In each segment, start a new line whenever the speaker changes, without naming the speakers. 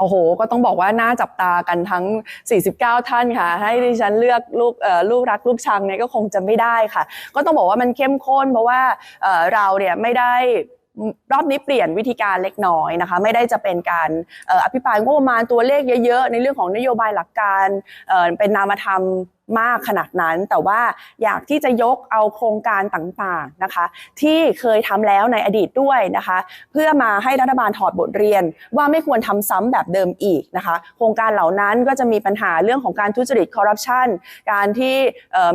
โอ้โห ก็ต้องบอกว่าน่าจับตากันทั้ง 49 ท่านค่ะ ให้ดิฉันเลือกลูกเอ่อลูกรักลูกชังเนี่ยก็คงจะไม่ได้ค่ะ ก็ต้องบอกว่ามันเข้มข้น เพราะว่าเอ่อเราเนี่ยไม่ได้รอบนี้เปลี่ยนวิธีการเล็กน้อยนะคะ ไม่ได้จะเป็นการเอ่ออภิปรายงบประมาณตัวเลขเยอะๆ ในเรื่องของนโยบายหลักการเอ่อเป็นนามธรรม มากขนาดนั้น แต่ว่าอยากที่จะยกเอาโครงการต่างๆนะคะ ที่เคยทำแล้วในอดีตด้วยนะคะ เพื่อมาให้รัฐบาลถอดบทเรียน ว่าไม่ควรทำซ้ำแบบเดิมอีกนะคะ โครงการเหล่านั้นก็จะมีปัญหาเรื่องของการทุจริตคอร์รัปชันการที่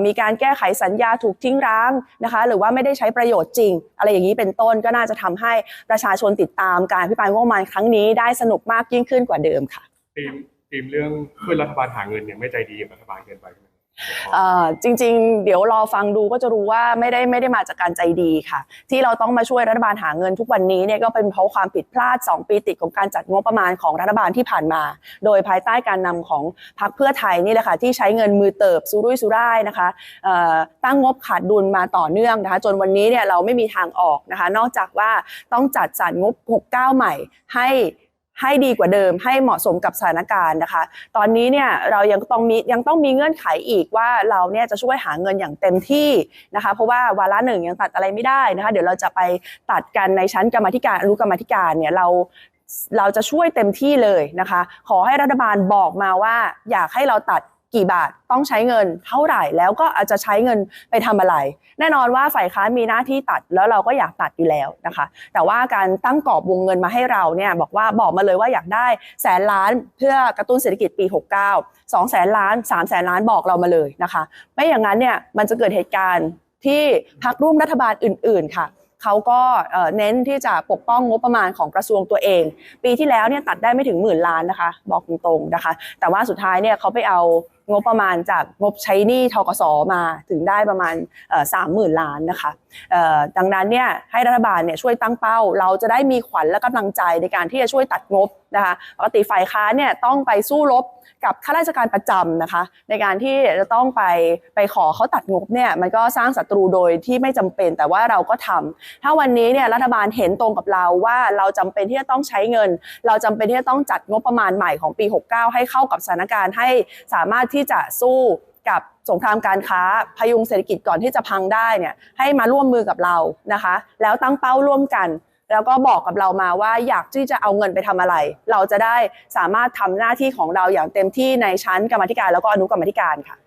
มีการแก้ไขสัญญาถูกทิ้งร้างนะคะ หรือว่าไม่ได้ใช้ประโยชน์จริง อะไรอย่างนี้เป็นต้นก็น่าจะทำให้ประชาชนติดตามการอภิปรายงบประมาณครั้งนี้ได้สนุกมากยิ่งขึ้นกว่าเดิมค่ะ
ทีมทีมเรื่องช่วยรัฐบาลหาเงินเนี่ยไม่ใจดีกับรัฐบาลเกินไปใช่ไหม
จริงๆ เดี๋ยวรอฟังดูก็จะรู้ว่าไม่ได้ไม่ได้มาจากการใจดีค่ะ ที่เราต้องมาช่วยรัฐบาลหาเงินทุกวันนี้เนี่ยก็เป็นเพราะความผิดพลาด 2 ปีติดของการจัดงบประมาณของรัฐบาลที่ผ่านมา โดยภายใต้การนำของพรรคเพื่อไทยนี่แหละค่ะที่ใช้เงินมือเติบสุรุ่ยสุร่ายนะคะตั้งงบขาดดุลมาต่อเนื่องนะคะจนวันนี้เนี่ยเราไม่มีทางออกนะคะนอกจากว่าต้องจัดสรรงบ 69 ใหม่ให้ ให้ดีกว่าเดิมให้เหมาะสมกับสถานการณ์นะคะ ตอนนี้เนี่ยเรายังต้องมียังต้องมีเงื่อนไขอีกว่าเราเนี่ยจะช่วยหาเงินอย่างเต็มที่นะคะ เพราะว่าวาระหนึ่งยังตัดอะไรไม่ได้นะคะ เดี๋ยวเราจะไปตัดกันในชั้นกรรมธิการรู้กรรมธิการเนี่ยเราเราจะช่วยเต็มที่เลยนะคะ ขอให้รัฐบาลบอกมาว่าอยากให้เราตัด กี่บาทต้องใช้เงินเท่าไหร่แล้วก็อาจจะใช้เงินไปทำอะไร แน่นอนว่าฝ่ายค้านมีหน้าที่ตัดแล้วเราก็อยากตัดอยู่แล้วนะคะ แต่ว่าการตั้งกรอบวงเงินมาให้เราเนี่ยบอกว่าบอกมาเลยว่าอยากได้แสนล้านเพื่อกระตุ้นเศรษฐกิจปี 69 2แสนล้าน3แสนล้านบอกเรามาเลยนะคะ ไม่อย่างนั้นเนี่ยมันจะเกิดเหตุการณ์ที่พักร่วมรัฐบาลอื่น ๆ ค่ะเขาก็เน้นที่จะปกป้องงบประมาณของกระทรวงตัวเอง ปีที่แล้วเนี่ยตัดได้ไม่ถึงหมื่นล้านนะคะ บอกตรงๆนะคะ แต่ว่าสุดท้ายเนี่ยเขาไปเอา งบประมาณจากงบใช้หนี้ทกสมาถึงได้ประมาณสามหมื่นล้านนะคะดังนั้นเนี่ยให้รัฐบาลเนี่ยช่วยตั้งเป้า เราจะได้มีขวัญและกำลังใจในการที่จะช่วยตัดงบนะคะปกติฝ่ายค้านเนี่ยต้องไปสู้รบกับข้าราชการประจำนะคะ ในการที่จะต้องไปไปขอเขาตัดงบเนี่ยมันก็สร้างศัตรูโดยที่ไม่จำเป็นแต่ว่าเราก็ทำถ้าวันนี้เนี่ยรัฐบาลเห็นตรงกับเราว่าเราจำเป็นที่จะต้องใช้เงิน เราจำเป็นที่จะต้องจัดงบประมาณใหม่ของปี 69 ให้เข้ากับสถานการณ์ให้สามารถที่จะสู้กับสงครามการค้าพยุงเศรษฐกิจก่อนที่จะพังได้เนี่ยให้มาร่วมมือกับเรานะคะ แล้วตั้งเป้าร่วมกัน แล้วก็บอกกับเรามาว่าอยากที่จะเอาเงินไปทำอะไร เราจะได้สามารถทำหน้าที่ของเราอย่างเต็มที่ในชั้นกรรมธิการแล้วก็อนุกรรมธิการค่ะ